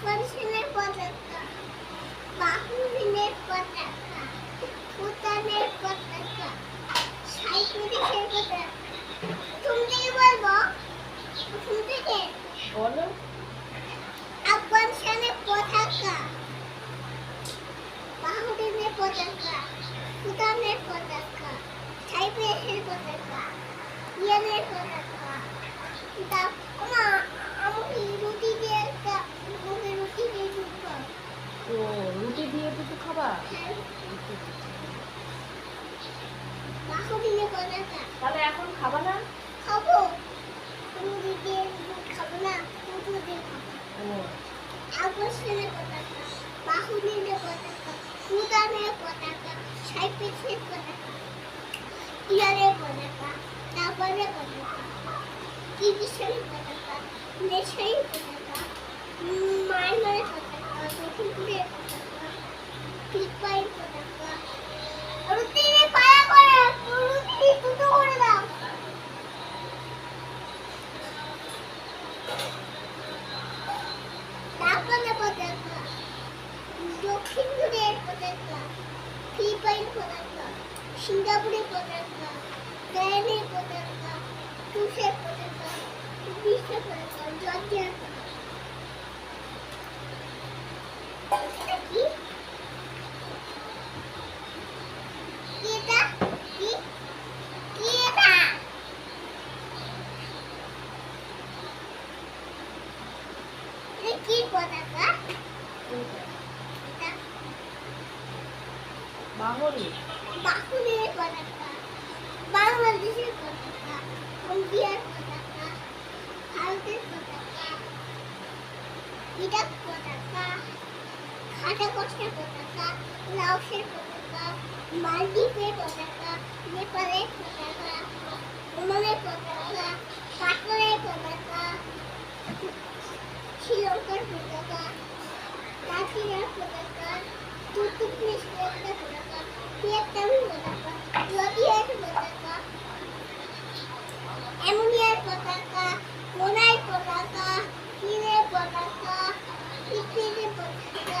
আকর্ষণের পতাকা বাহুদিনের পতাকা ভুটানের পতাকা সাইপ্রিসের পতাকা। তুমি থেকে বলব তুমি থেকে বলো। আফগানিস্তানের পতাকা বাহুদিনের পতাকা ভুটানের পতাকা সাইপ্রিসের পতাকা ইরানের পতাকা তা বাহুদিনের পতাকা ভুটানের পতাকা, সাইপ্রিসের পতাকা, ইরানের পতাকা জাপানের পতাকা, কিরগিজস্তানের পতাকা নেশাইর পতাকা দক্ষিণপুরের পতাকা ফিলিপাইন পতাকা। রুটিনে পায়া করে, রুটি দুটো করে দাও জাপানের পতাকা কোরিয়ার পতাকা ফিলিপাইন পতাকা সিঙ্গাপুরের পতাকা জায়ানের পতাকা রুশের পতাকা বিশ্বের পতাকা জর্জিয়ার পতাকা কি এটা কি কি এটা এটা কি পতাকা এটা বাহরি বাকুলের পতাকা বাংলাদেশের পতাকা ইন্ডিয়ার পতাকা ভারতের পতাকা ইরাক পতাকা খাটাকষ্টের পতাকা লাওসের পতাকা মালদ্বীপের পতাকা নেপালের পতাকা ওমানের পতাকা কাতারের পতাকা শ্রীলঙ্কার পতাকা রাশিয়ার পতাকা তুর্কমেনিস্তানের পতাকা ভিয়েতনামের পতাকা জর্জিয়ার পতাকা অ্যামোনিয়ার পতাকা মোনার পতাকা চীনের পতাকা ইসরায়েলের পতাকা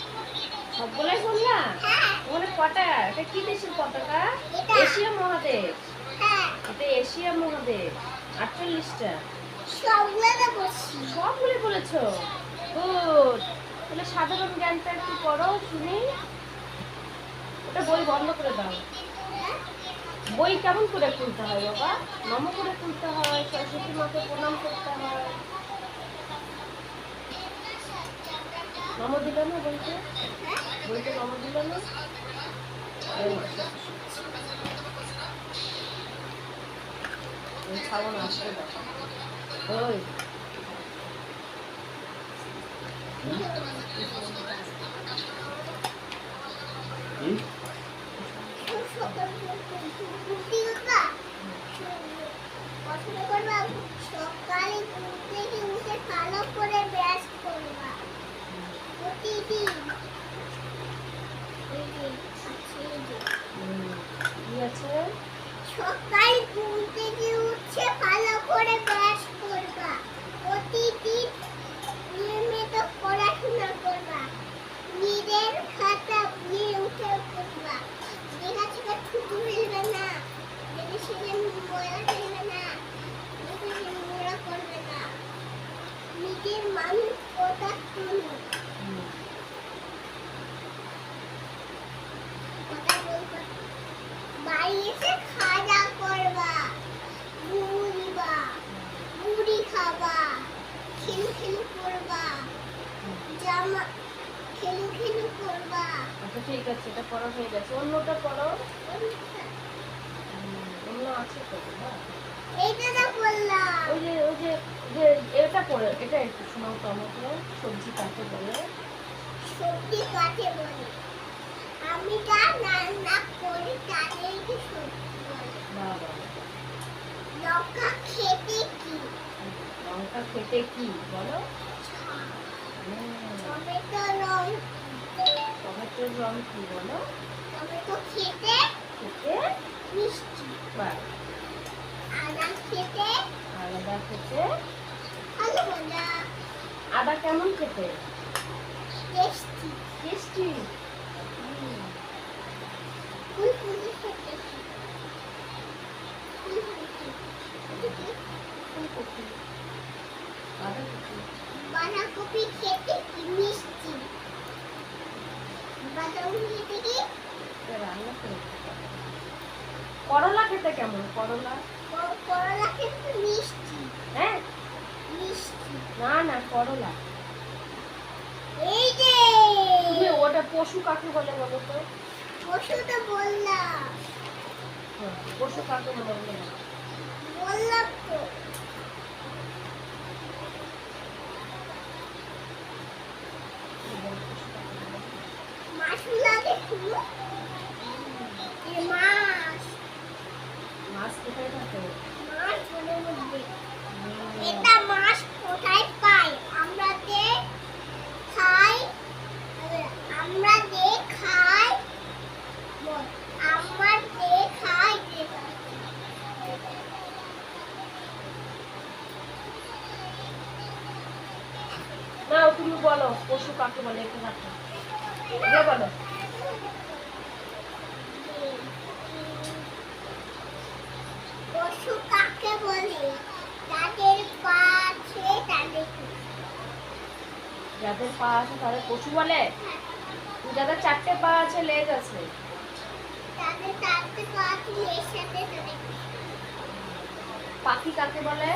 সবগুলাই বললা হ্যাঁ ওখানে কটা এটা কি দেশের পতাকা? এশিয়া মহাদেশ। হ্যাঁ। এটা এশিয়া মহাদেশ। আটচল্লিশটা। সবগুলো সবগুলো গুড। তাহলে সাধারণ জ্ঞানটা একটু পড়ো শুনি। ওটা বই বন্ধ করে দাও। বই কেমন করে খুলতে হয় বাবা? নম করে খুলতে হয় সরস্বতী মাকে প্রণাম করতে হয়। নম দিল না বইতে হ্যাঁ বইতে নম দিল না? ছাগল আসলে ওই। সকালে ঘুম থেকে উঠে ভালো করে ব্রাশ করবা প্রতিদিন এই যে, আছে এই যে। হুম, কি আছে সকাল ঘুম থেকে উঠে ভালো করে ব্রাশ করবা। প্রতিদিন নিয়মিত পড়াশোনা করবা। নিজের খাতা নিয়ে উঠে করবা লেখা শেখা ছুটি ফেলবে না দেখে সেখানে ময়লা ফেলবে না দেখে করবে না। নিজের মানুষ কথা শুনো হুম, খেলু করবা। জামা খেলু খেলু করবা। আচ্ছা ঠিক আছে এটা পড়া হয়ে গেছে। অন্যটা পড়ো অন্য আছে তো হ্যাঁ এইটা না বললাম। ওই যে ওই যে যে এটা পড়ে এটা একটু শোনাও তো আমাকে। সবজি কাকে বলে? সবজি কাকে বলে? আমি যা রান্না করি তাদেরকে সবজি বলে। বাবা। লঙ্কা খেতে কি? লঙ্কা খেতে কি বলো? হুম, টমেটো রং টমেটোর রং কি বলো? টমেটো খেতে খেতে মিষ্টি বাহ, আদা খেতে আলাদা খেতে ভালো মজা আদা কেমন খেতে টেস্টি। টেস্টি খেতে বাঁধাকপি খেতে কি মিষ্টি? বাঁধাকপি খেতে কি? করলা খেতে কেমন? করলা? করলা খেতে মিষ্টি। হ্যাঁ? মিষ্টি। না না করলা। এই যে! তুমি ওটা পশু কাকে বলে বলো তো। পশু তো বললাম। হ্যাঁ, পশু কাকে বলে বলো। বললাম তো কি বলে পশু কাকে বলে? মাছগুলা দেখুন এ মাছ। মাছ কোথায় থাকে? মাছ মনের মধ্যে। এটা মাছ কোথায় পাই আমরা যে খাই আমরা যে খাই আমরা যে খাই যেটা। না তুমি বলো পশু কাকে বলে? রাখো বলো। পশু কাকে বলে? যাদের পা আছে তাদের যাদের পা আছে তাদের পশু বলে? যাদের চারটে পা আছে লেজ আছে। তাদের চারটে পা আছে লেজ সাথে পাখি কাকে বলে?